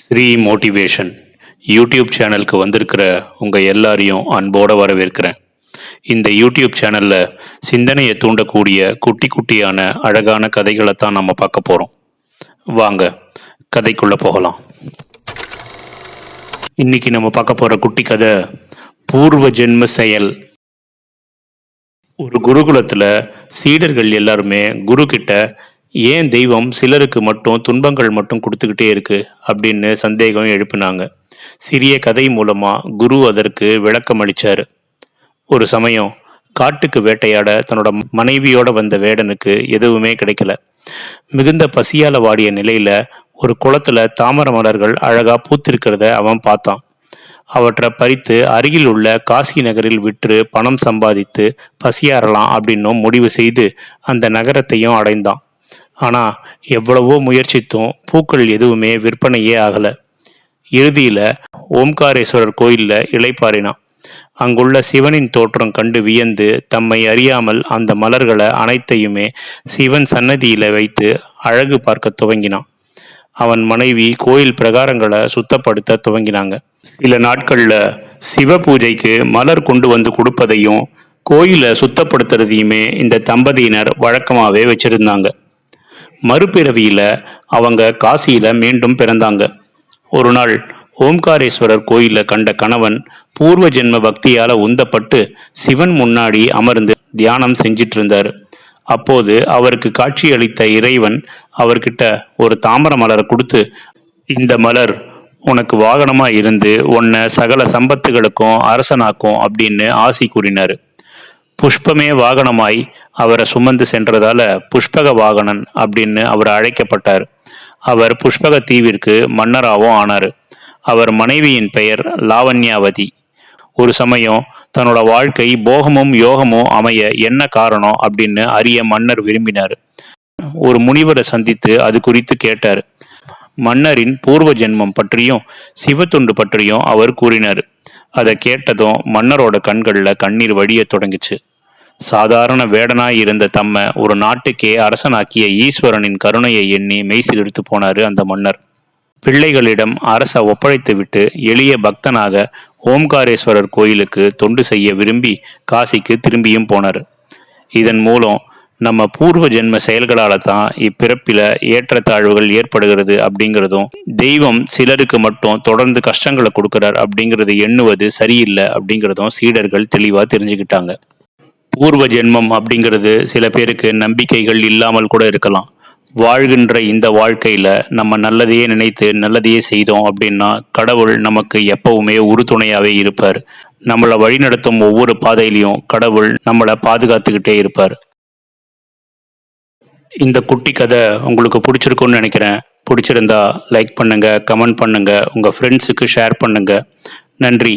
Sri motivation YouTube சேனலுக்கு வந்திருக்கிற உங்கள் எல்லாரையும் அன்போடு வரவேற்கிறேன். இந்த யூடியூப் சேனலில் சிந்தனையை தூண்டக்கூடிய குட்டி குட்டியான அழகான கதைகளை தான் நம்ம பார்க்க போகிறோம் வாங்க கதைக்குள்ளே போகலாம். இன்னைக்கு நம்ம பார்க்க போகிற குட்டி கதை பூர்வ ஜென்ம செயல். ஒரு குருகுலத்தில் சீடர்கள் எல்லாருமே குரு கிட்ட ஏன் தெய்வம் சிலருக்கு மட்டும் துன்பங்கள் மட்டும் கொடுத்துக்கிட்டே இருக்கு? அப்படின்னு சந்தேகம் எழுப்பினாங்க. சிறிய கதை மூலமா குரு அதற்கு விளக்கம் அளிச்சாரு. ஒரு சமயம் காட்டுக்கு வேட்டையாட தன்னோட மனைவியோட வந்த வேடனுக்கு எதுவுமே கிடைக்கல. மிகுந்த பசியால வாடிய நிலையில ஒரு குளத்துல தாமர மலர்கள் அழகா பூத்திருக்கிறத அவன் பார்த்தான். அவற்றை பறித்து அருகில் உள்ள காசி நகரில் விற்று பணம் சம்பாதித்து பசியாறலாம் அப்படின்னும் முடிவு செய்து அந்த நகரத்தையும் அடைந்தான். ஆனால் எவ்வளவோ முயற்சித்தும் பூக்கள் எதுவுமே விற்பனையே ஆகலை. இறுதியில் ஓம்காரேஸ்வரர் கோயிலில் இளைப்பாறினான். அங்குள்ள சிவனின் தோற்றம் கண்டு வியந்து தம்மை அறியாமல் அந்த மலர்களை அனைத்தையுமே சிவன் சன்னதியில் வைத்து அழகு பார்க்க துவங்கினான். அவன் மனைவி கோயில் பிரகாரங்களை சுத்தப்படுத்த துவங்கினாங்க. சில நாட்களில் சிவ பூஜைக்கு மலர் கொண்டு வந்து கொடுப்பதையும் கோயிலை சுத்தப்படுத்துறதையுமே இந்த தம்பதியினர் வழக்கமாகவே வச்சிருந்தாங்க. மறுபிறவியில அவங்க காசியில மீண்டும் பிறந்தாங்க. ஒரு நாள் ஓம்காரேஸ்வரர் கோயில கண்ட கணவன் பூர்வ ஜென்ம பக்தியால உந்தப்பட்டு சிவன் முன்னாடி அமர்ந்து தியானம் செஞ்சிட்டு இருந்தார் அப்போது அவருக்கு காட்சியளித்த இறைவன் அவர்கிட்ட ஒரு தாமர மலரை கொடுத்து இந்த மலர் உனக்கு வாகனமா இருந்து உன்னை சகல சம்பத்துகளுக்கும் அரசனாக்கும் அப்படின்னு ஆசி கூறினாரு. புஷ்பமே வாகனமாய் அவரை சுமந்து சென்றதால புஷ்பக வாகனன் அப்படின்னு அவர் அழைக்கப்பட்டார். அவர் புஷ்பக தீவிற்கு மன்னராகவும் ஆனார். அவர் மனைவியின் பெயர் லாவண்யாவதி. ஒரு சமயம் தன்னோட வாழ்க்கை போகமும் யோகமும் அமைய என்ன காரணம் அப்படின்னு அறிய மன்னர் விரும்பினார். ஒரு முனிவரை சந்தித்து அது குறித்து கேட்டார். மன்னரின் பூர்வ ஜென்மம் பற்றியும் சிவத்துண்டு பற்றியும் அவர் கூறினார். அதை கேட்டதும் மன்னரோட கண்களில் கண்ணீர் வடிய தொடங்குச்சு. சாதாரண வேடனாய் இருந்த தம்மை ஒரு நாட்டுக்கே அரசனாக்கிய ஈஸ்வரனின் கருணையை எண்ணி மெய்சிலிருத்து போனாரு அந்த மன்னர். பிள்ளைகளிடம் அரச ஒப்படைத்துவிட்டு எளிய பக்தனாக ஓம்காரேஸ்வரர் கோயிலுக்கு தொண்டு செய்ய விரும்பி காசிக்கு திரும்பியும் போனார். இதன் மூலம் நம்ம பூர்வ ஜென்ம செயல்களால தான் இப்பிறப்பில ஏற்றத்தாழ்வுகள் ஏற்படுகிறது அப்படிங்கிறதும் தெய்வம் சிலருக்கு மட்டும் தொடர்ந்து கஷ்டங்களை கொடுக்கிறார் அப்படிங்கிறது எண்ணுவது சரியில்லை அப்படிங்கிறதும் சீடர்கள் தெளிவாக தெரிஞ்சுக்கிட்டாங்க. பூர்வ ஜென்மம் அப்படிங்கிறது சில பேருக்கு நம்பிக்கைகள் இல்லாமல் கூட இருக்கலாம். வாழ்கின்ற இந்த வாழ்க்கையில் நம்ம நல்லதையே நினைத்து நல்லதையே செய்தோம் அப்படின்னா கடவுள் நமக்கு எப்பவுமே உறுதுணையாகவே இருப்பார். நம்மளை வழிநடத்தும் ஒவ்வொரு பாதையிலையும் கடவுள் நம்மளை பாதுகாத்துக்கிட்டே இருப்பார். இந்த குட்டி கதை உங்களுக்கு பிடிச்சிருக்கும்னு நினைக்கிறேன். பிடிச்சிருந்தா லைக் பண்ணுங்கள் கமெண்ட் பண்ணுங்கள் உங்கள் ஃப்ரெண்ட்ஸுக்கு ஷேர் பண்ணுங்கள் நன்றி.